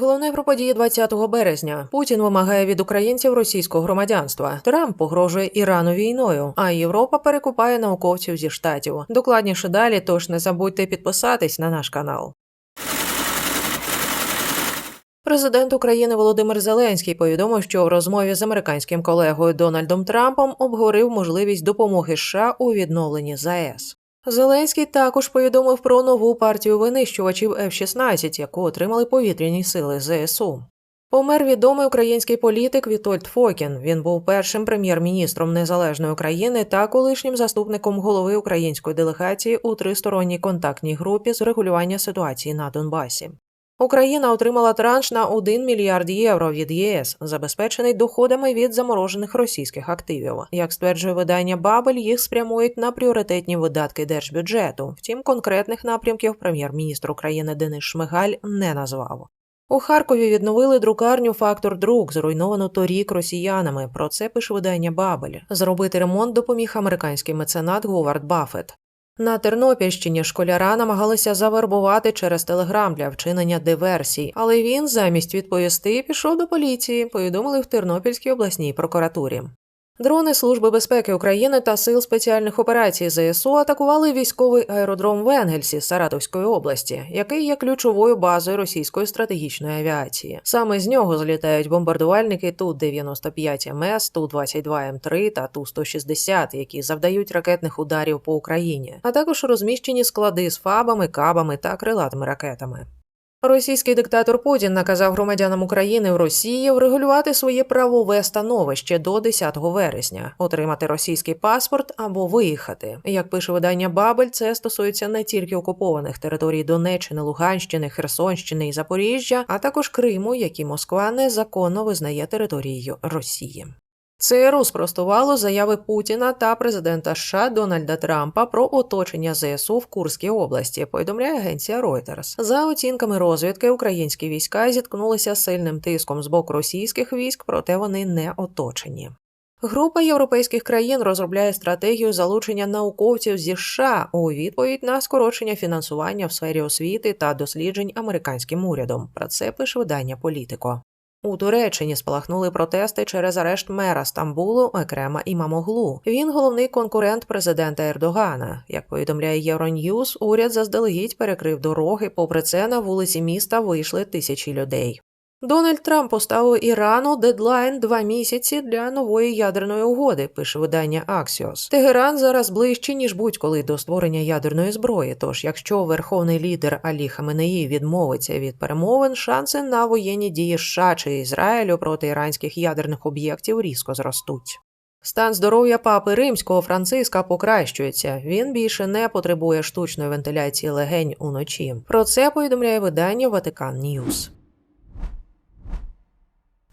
Головне про події 20 березня. Путін вимагає від українців російського громадянства. Трамп погрожує Ірану війною, а Європа перекупає науковців зі штатів. Докладніше далі, тож не забудьте підписатись на наш канал. Президент України Володимир Зеленський повідомив, що в розмові з американським колегою Дональдом Трампом обговорив можливість допомоги США у відновленні ЗАЕС. Зеленський також повідомив про нову партію винищувачів F-16, яку отримали повітряні сили ЗСУ. Помер відомий український політик Вітольд Фокін. Він був першим прем'єр-міністром незалежної України та колишнім заступником голови української делегації у тристоронній контактній групі з регулювання ситуації на Донбасі. Україна отримала транш на 1 мільярд євро від ЄС, забезпечений доходами від заморожених російських активів. Як стверджує видання Бабель, їх спрямують на пріоритетні видатки держбюджету. Втім, конкретних напрямків прем'єр-міністр України Денис Шмигаль не назвав. У Харкові відновили друкарню Фактор Друк, зруйновану торік росіянами. Про це пише видання Бабель. Зробити ремонт допоміг американський меценат Говард Баффет. На Тернопільщині школяра намагалися завербувати через телеграм для вчинення диверсій, але він замість відповісти пішов до поліції. Повідомили в Тернопільській обласній прокуратурі. Дрони Служби безпеки України та сил спеціальних операцій ЗСУ атакували військовий аеродром в Енгельсі Саратовської області, який є ключовою базою російської стратегічної авіації. Саме з нього злітають бомбардувальники Ту-95 МС, Ту-22 М3 та Ту-160, які завдають ракетних ударів по Україні, а також розміщені склади з фабами, кабами та крилатими ракетами. Російський диктатор Путін наказав громадянам України в Росії врегулювати своє правове становище до 10 вересня, отримати російський паспорт або виїхати. Як пише видання Бабель, це стосується не тільки окупованих територій Донеччини, Луганщини, Херсонщини і Запоріжжя, а також Криму, які Москва незаконно визнає територією Росії. ЦРУ спростувало заяви Путіна та президента США Дональда Трампа про оточення ЗСУ в Курській області. Повідомляє агенція Reuters. За оцінками розвідки, українські війська зіткнулися з сильним тиском з боку російських військ, проте вони не оточені. Група європейських країн розробляє стратегію залучення науковців зі США у відповідь на скорочення фінансування в сфері освіти та досліджень американським урядом. Про це пише видання Політико. У Туреччині спалахнули протести через арешт мера Стамбулу Екрема Імамоглу. Він головний конкурент президента Ердогана. Як повідомляє Євроньюз, уряд заздалегідь перекрив дороги. Попри це, на вулиці міста вийшли тисячі людей. Дональд Трамп поставив Ірану дедлайн два місяці для нової ядерної угоди. Пише видання Axios. Тегеран зараз ближче ніж будь-коли до створення ядерної зброї. Тож, якщо верховний лідер Алі Хаменеї відмовиться від перемовин, шанси на воєнні дії США чи Ізраїлю проти іранських ядерних об'єктів різко зростуть. Стан здоров'я папи римського Франциска покращується. Він більше не потребує штучної вентиляції легень уночі. Про це повідомляє видання Ватикан Ньюс.